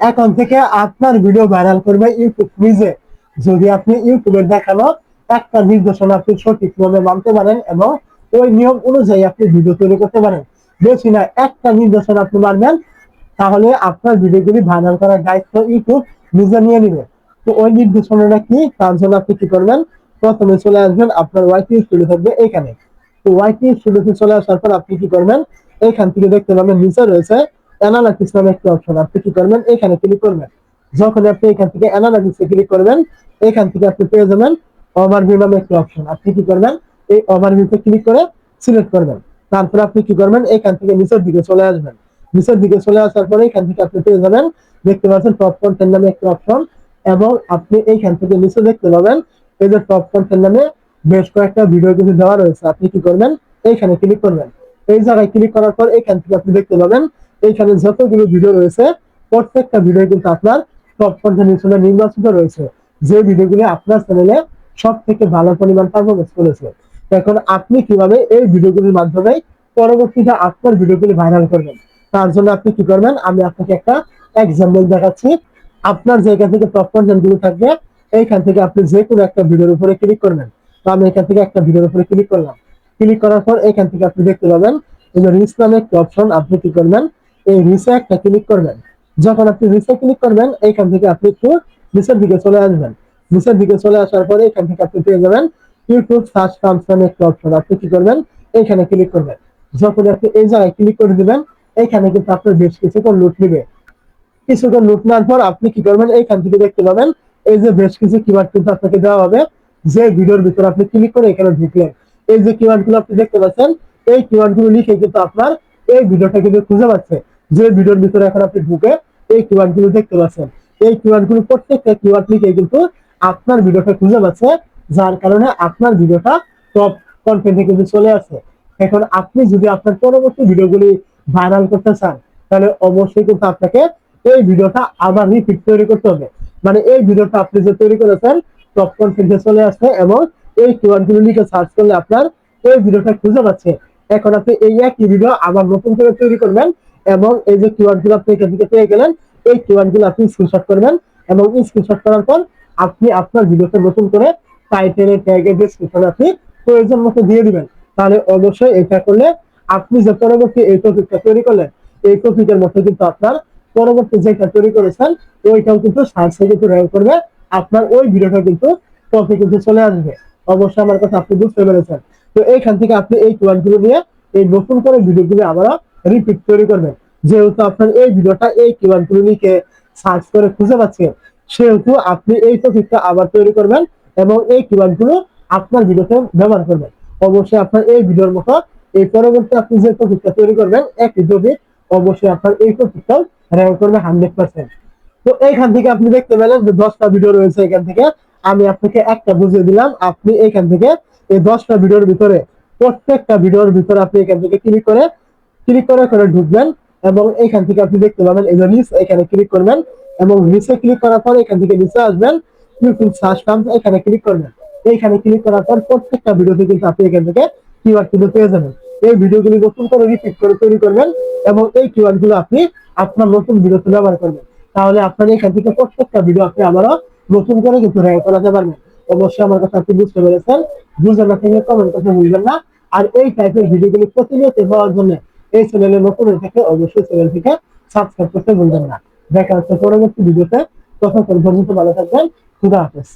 এখন থেকে আপনার ভিডিও ভাইরাল করবে ইউটিউব নিজে যদি আপনি ইউটিউবে দেখানো একটা নির্দেশনা আপনি সঠিকভাবে মানতে পারেন এবং ওই নিয়ম অনুযায়ী আপনি ভিডিও তৈরি করতে পারেন। বেশি না, একটা নির্দেশনা আপনি মানবেন, তাহলে আপনার ভিডিওগুলি ভাইরাল করার দায়িত্ব ইউটিউব নিজে নিয়ে নিবে। তো ওই নির্দেশনাটা কি? তার জন্য আপনি কি করবেন? প্রথমে চলে আসবেন, আপনার ওয়াইটি স্টুডিও থাকবে এখানে। তো ওয়াইটি স্টুডিওতে চলে আসার পর আপনি কি করবেন? এখান থেকে দেখতে পাবেন নিচে রয়েছে অ্যানালাইসিস নামে একটা অপশন আপনি কি করবেন? এখানে ক্লিক করবেন। যখন আপনি এখান থেকে অ্যানালাইসিসে ক্লিক করবেন, এখান থেকে আপনি পেয়ে যাবেন ওভারভিউ নামে একটা অপশন আপনি কি করবেন? এই ওভারভিউতে ক্লিক করে সিলেক্ট করবেন। তারপর আপনি কি করবেন? এখান থেকে নিচের দিকে চলে আসবেন। নিচের দিকে চলে আসার পরে এখান থেকে আপনি পেয়ে যাবেন, দেখতে পাচ্ছেন টপ কন্টেন্ট নামে একটা অপশন এবং আপনি এইখান থেকে নিচে দেখতে পাবেন, এই যে টপ কন্টেন্ট নামে বেশ কয়েকটা ভিডিও কিন্তু দেওয়া রয়েছে। আপনি কি করবেন? এইখানে ক্লিক করবেন। এই জায়গায় ক্লিক করার পর এখান থেকে আপনি দেখতে পাবেন এইখানে যতগুলো ভিডিও রয়েছে, প্রত্যেকটা ভিডিও কিন্তু আপনার টপ কন্টেন্ট হিসেবে নির্বাচিত রয়েছে। যে ভিডিওগুলি আপনার চ্যানেলে সব থেকে ভালো পরিমাণ পারফরমেন্স করেছে। এখন আপনি কীভাবে এই ভিডিওগুলির মাধ্যমে পরবর্তীতে আপনার ভিডিওগুলি ভাইরাল করবেন? তার জন্য আপনি কি করবেন? আমি আপনাকে একটা এক্সাম্পল দেখাচ্ছি। আপনার জায়গা থেকে টপ কন্টেন্টগুলো থাকবে। এইখান থেকে আপনি যে কোনো একটা ভিডিওর উপরে ক্লিক করবেন। তো আমি এখান থেকে একটা ভিডিওর উপরে ক্লিক করলাম। ক্লিক করার পর এখান থেকে আপনি দেখতে পাবেন, এই যে রিস নামে একটা অপশন আপনি কি করবেন? এই রিসে একটা ক্লিক করবেন। যখন আপনি রিসে ক্লিক করবেন, এইখান থেকে আপনি একটু নিচের দিকে চলে আসবেন। নিচের দিকে চলে আসার পরে এখান থেকে আপনি পেয়ে যাবেন ইউটিউব সার্চ নামে একটা অপশন আপনি কি করবেন? এইখানে ক্লিক করবেন। যখন আপনি এই জায়গায় ক্লিক করে দিবেন, এইখানে কিন্তু আপনার বেশ কিছুক্ষণ লুট নিবে। কিছুক্ষণ লুট নেওয়ার পর আপনি কি করবেন? এইখান থেকে দেখতে পাবেন, এই যে বেশ কিছু কিওয়ার্ড কিন্তু আপনাকে দেওয়া হবে। যে ভিডিওর ভিতরে আপনি ক্লিক করে এখানে ঢুকলেন, এই যে কিওয়ার্ডগুলো আপনি দেখতে পাচ্ছেন, এই কিওয়ার্ডগুলো লিখে কিন্তু আপনার এই ভিডিওটা কিন্তু খুঁজে পাচ্ছে। যে ভিডিওর ভিতরে এখন আপনি ঢুকে এই কিওয়ার্ডগুলো দেখতে পাচ্ছেন। এই কিওয়ার্ডগুলো প্রত্যেকটা কিওয়ার্ড লিখে কিন্তু আপনার ভিডিওটা খুঁজে পাচ্ছে, যার কারণে আপনার ভিডিওটা টপ কন্টেন্টে কিন্তু চলে আসে। এখন আপনি যদি আপনার পরবর্তী ভিডিওগুলি ভাইরাল করতে চান, তাহলে অবশ্যই কিন্তু আপনাকে এই ভিডিওটা আবার রিপিট তৈরি করতে হবে। মানে এই ভিডিওটা আপনি যে তৈরি করেছেন টপ কন্টেন্টে চলে আসছে এবং এই কিওয়ার্ডগুলো লিখে সার্চ করলে আপনার এই ভিডিওটা খুঁজে পাচ্ছে। এখন আপনি এই একই ভিডিও আবার নতুন করে তৈরি করবেন এবং এই যে কিওয়ার্ডগুলো আপনি এখান থেকে পেয়ে গেলেন, এই কিওয়ার্ডগুলো আপনি স্ক্রিনশট করবেন এবং স্ক্রিনশট করার পর আপনি আপনার ভিডিওতে নতুন করে টাইটেলে ট্যাগে ডেসক্রিপশনে আপনি প্রয়োজন মতো দিয়ে দিবেন। তাহলে অবশ্যই এটা করলে আপনি যে পরবর্তী এই টপিকটা তৈরি করলেন, এই টপিকের মধ্যে কিন্তু আপনার পরবর্তী যেটা তৈরি করেছেন, ওইটাও কিন্তু সার্চে কিন্তু র্যাঙ্ক করবে, আপনার ওই ভিডিওটা কিন্তু টপে কিন্তু চলে আসবে। অবশ্যই আমার কথা আপনি বুঝতে পেরেছেন। তো এইখান থেকে আপনি এই কিওয়ার্ডগুলো নিয়ে এই নতুন করে ভিডিওগুলো আবার রিপিট তৈরি করবেন যেহেতু আপনার এই ভিডিওটা এই গুলো নিয়ে সার্চ করে খুঁজে পাচ্ছেন, সেহেতু আপনি এই টপিকটা আবার তৈরি করবেন এবং এই কিওয়ার্ডগুলো আপনার ভিডিওতে ব্যবহার করবেন। অবশ্যই আপনার এই ভিডিওর মতো এই পরবর্তী আপনি যে টপিকটা তৈরি করবেন একই টপিক অবশ্যই আপনার এই টপিকটাও র্যাঙ্ক করবে হান্ড্রেড পার্সেন্ট তো এইখান থেকে আপনি দেখতে পেলেন যে দশটা ভিডিও রয়েছে এখান থেকে। আমি আপনাকে একটা বুঝিয়ে দিলাম, আপনি এখান থেকে এই দশটা ভিডিওর ভিতরে প্রত্যেকটা ভিডিওর ভিতরে আপনি এখান থেকে ক্লিক করে ক্লিক করে করে ঢুকবেন এবং এখান থেকে আপনি দেখতে পাবেন এই যে নিচ, এখানে ক্লিক করবেন এবং নিচে ক্লিক করার পর এখান থেকে নিচে আসবেন। ইউটিউব সার্চ টার্মস এখানে ক্লিক করবেন। এইখানে ক্লিক করার পর প্রত্যেকটা ভিডিওতে কিন্তু আপনি এখান থেকে কিওয়ার্ড কিন্তু পেয়ে যাবেন। এই ভিডিওগুলি নতুন করে রিপিট করে তৈরি করবেন এবং এই কিওয়ার্ডগুলো আপনি আপনার নতুন ভিডিওতে ব্যবহার করবেন। তাহলে আপনার এখান থেকে প্রত্যেকটা ভিডিও আপনি আবারও নতুন করে কিন্তু র্যাঙ্ক করাতে পারবেন। অবশ্যই আমার কথা আপনি বুঝতে পেরেছেন। বুঝে না থেকে কমেন্ট করতে বুঝবেন না। আর এই টাইপের ভিডিওগুলি প্রতিনিয়ত পাওয়ার জন্য এই চ্যানেলে নতুন হয়ে থাকে অবশ্যই চ্যানেলটিকে সাবস্ক্রাইব করতে ভুলবেন না। দেখা হচ্ছে পরবর্তী ভিডিওতে ততক্ষণ পর্যন্ত ভালো থাকবেন। খুদা হাফেজ।